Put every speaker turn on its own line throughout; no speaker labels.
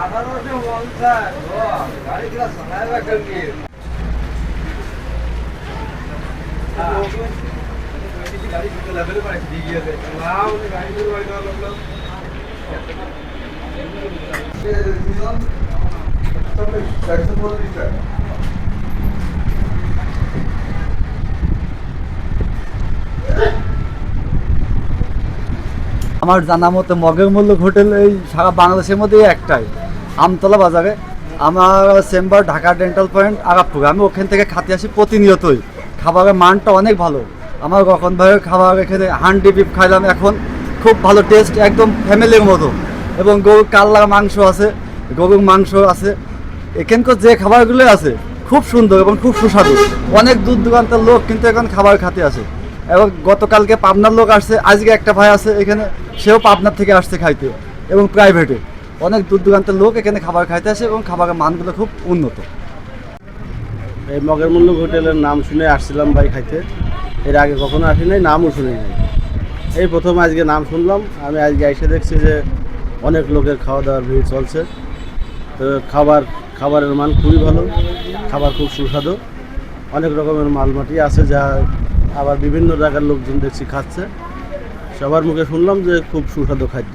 আঠারোশো পঞ্চাশ গাড়ি কিনা সোনায় রাখেন জানা মতে মগের মূল্য হোটেল এই সারা বাংলাদেশের মধ্যে একটাই। আমতলা বাজারে। আমার chamber Dhaka dental point Agapur আমি ওখান থেকে খাতে আসি প্রতিনিয়তই। খাবারের মানটা অনেক ভালো। আমার কখন ভাইয়ের খাবার এখানে হান্ডি বিফ খাইলাম এখন। খুব ভালো টেস্ট একদম ফ্যামিলির মতো। এবং গরুর কাল্লার মাংস আছে, গরুর মাংস আছে। এখানকার যে খাবারগুলো আছে, খুব সুন্দর এবং খুব সুস্বাদু। অনেক দূর দূরান্তের লোক কিন্তু এখন খাবার খাতে আসে। এবং গতকালকে পাবনার লোক আসছে, আজকে একটা ভাই আছে এখানে, সেও পাবনার থেকে আসছে খাইতে এবং প্রাইভেটে অনেক দূর দূরান্তের লোক এখানে খাবার খাইতে আসে এবং খাবারের মানগুলো খুব উন্নত।
এই মগের মুল্লুক হোটেলের নাম শুনে আসছিলাম ভাই খাইতে। এর আগে কখনো আসি নাই, নামও শুনি নাই। এই প্রথম আজকে নাম শুনলাম, আমি আজকে এসে দেখছি যে অনেক লোকের খাওয়া দাওয়ার ভিড় চলছে। তো খাবার, খাবারের মান খুবই ভালো, খাবার খুব সুস্বাদু। অনেক রকমের মালমাটি আছে যা আবার বিভিন্ন জায়গার লোকজন দেখছি খাচ্ছে। সবার মুখে শুনলাম যে খুব সুস্বাদু খাদ্য।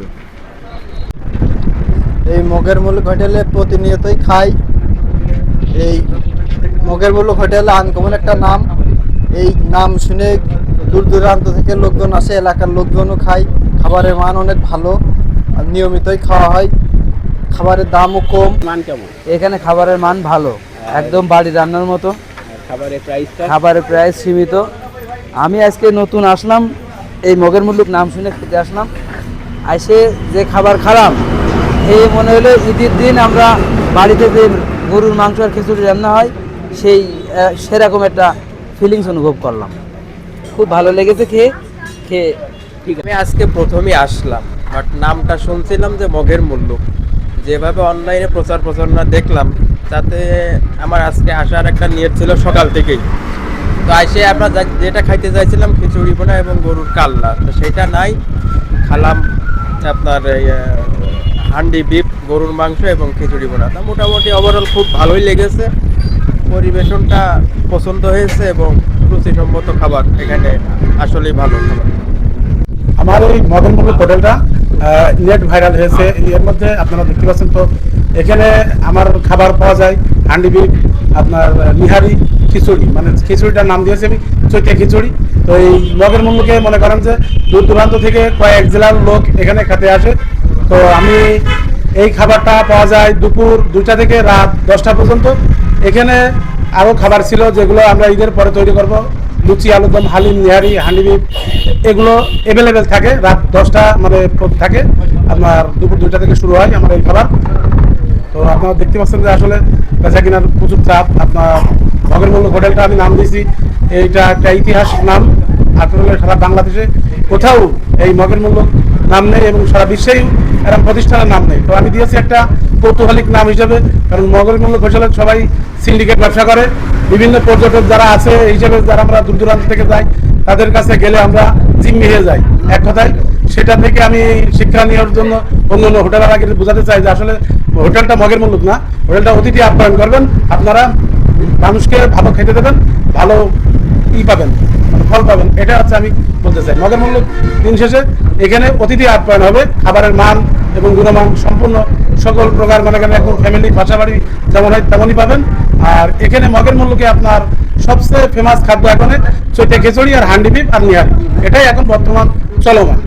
এই মগের মুলুক হোটেলে প্রতিনিয়তই খাই। এই মগের মুলুক হোটেল আনকমন একটা নাম। এই নাম শুনে দূর দূরান্ত থেকে লোকজন আসে এলাকার লোকজনও খায়। খাবারের মান অনেক ভালো আর নিয়মিতই খাওয়া হয়। খাবারের দামও কম।
মান কেমন?
এখানে খাবারের মান ভালো একদম বাড়ি রান্নার মতো।
খাবারের প্রাইসটা
খাবারের প্রাইস সীমিত। আমি আজকে নতুন আসলাম এই মগের মুল্লুক নাম শুনে খেতে আসলাম। এসে যে খাবার খারাপ এই মনে হলো ঈদের দিন আমরা বাড়িতে যে গরুর মাংস আর খিচুড়ি রান্না হয় সেই সেরকম একটা ফিলিংস অনুভব করলাম। খুব ভালো লেগেছে খেয়ে খেয়ে,
ঠিক আমি আজকে প্রথমেই আসলাম বাট নামটা শুনছিলাম যে মগের মূল্য। যেভাবে অনলাইনে প্রচার প্রচারণা দেখলাম, তাতে আমার আজকে আসার একটা নিয়ত ছিল সকাল থেকেই। তো এসে আমরা যেটা খাইতে চাইছিলাম খিচুড়ি বোনা এবং গরুর কাল্লা। তো সেটা নাই, খালাম আপনার হান্ডি, বিফ, গরুর মাংস এবং খিচুড়ি বোনা। তা মোটামুটি ওভারঅল খুব ভালোই লেগেছে। পরিবেশনটা পছন্দ হয়েছে এবং রুচিসম্মত খাবার এখানে আসলেই ভালো খাবার।
আমার এই মদনমুল্লুক হোটেলটা নেট ভাইরাল হয়েছে। এর মধ্যে আপনারা দেখতে পাচ্ছেন তো, এখানে আমার খাবার পাওয়া যায়, হান্ডি বিফ আপনার নিহারি খিচুড়ি। মানে খিচুড়িটার নাম দিয়েছি আমি চৈতিয়া খিচুড়ি। তো এই মগের মুল্লুকে মনে করেন যে দূর দূরান্ত থেকে কয়েক জেলার লোক এখানে খেতে আসে। তো আমি এই খাবারটা পাওয়া যায় দুপুর দুইটা থেকে রাত দশটা পর্যন্ত। এখানে আরও খাবার ছিল যেগুলো আমরা ঈদের পরে তৈরি করব। লুচি আলুদম হালিম, নিহারি হান্ডিবি এগুলো অ্যাভেলেবেল থাকে। রাত দশটা মানে থাকে। আপনার দুপুর দুইটা থেকে শুরু হয় আমার এই খাবার। তো আপনারা দেখতে পাচ্ছেন যে আসলে বেচা কেনার প্রচুর চাপ। আপনার ভগেরমূল্য হোটেলটা আমি নাম দিয়েছি। এইটা একটা ইতিহাস নাম। আসলে সারা বাংলাদেশে কোথাও এই মগের মূল্য নাম নেই এবং সারা বিশ্বেই এরকম প্রতিষ্ঠানের নাম নেই। তো আমি দিয়েছি একটা কৌতূহলিক নাম হিসেবে, কারণ মগের মূল্য ঘোষালের সবাই সিন্ডিকেট ব্যবসা করে। বিভিন্ন পর্যটক যারা আছে হিসেবে যারা আমরা দূর দূরান্ত থেকে যাই, তাদের কাছে গেলে আমরা জিম্মি হয়ে যাই। এক কথায়, সেটা থেকে আমি শিক্ষা নেওয়ার জন্য অন্য অন্য হোটেলের বোঝাতে চাই যে আসলে হোটেলটা মগের মুল্লুক না। হোটেলটা অতিথি আপ্যায়ন করবেন, আপনারা মানুষকে ভালো খেতে দেবেন, ভালো ই পাবেন। ফল পাবেন, এটা হচ্ছে আমি বলতে চাই। মগের মূল্য দিন শেষে, এখানে অতিথি আপ্যায়ন হবে, খাবারের মান এবং গুণমান সম্পূর্ণ সকল প্রকার মানে এখানে এখন ফ্যামিলি বাসা বাড়ি যেমন হয় তেমনই পাবেন। আর এখানে মগের মূল্যকে আপনার সবচেয়ে ফেমাস খাদ্য এখন চৈতে খিচুড়ি আর হান্ডি বিপ আর নিহারি। এটাই এখন বর্তমান চলমান।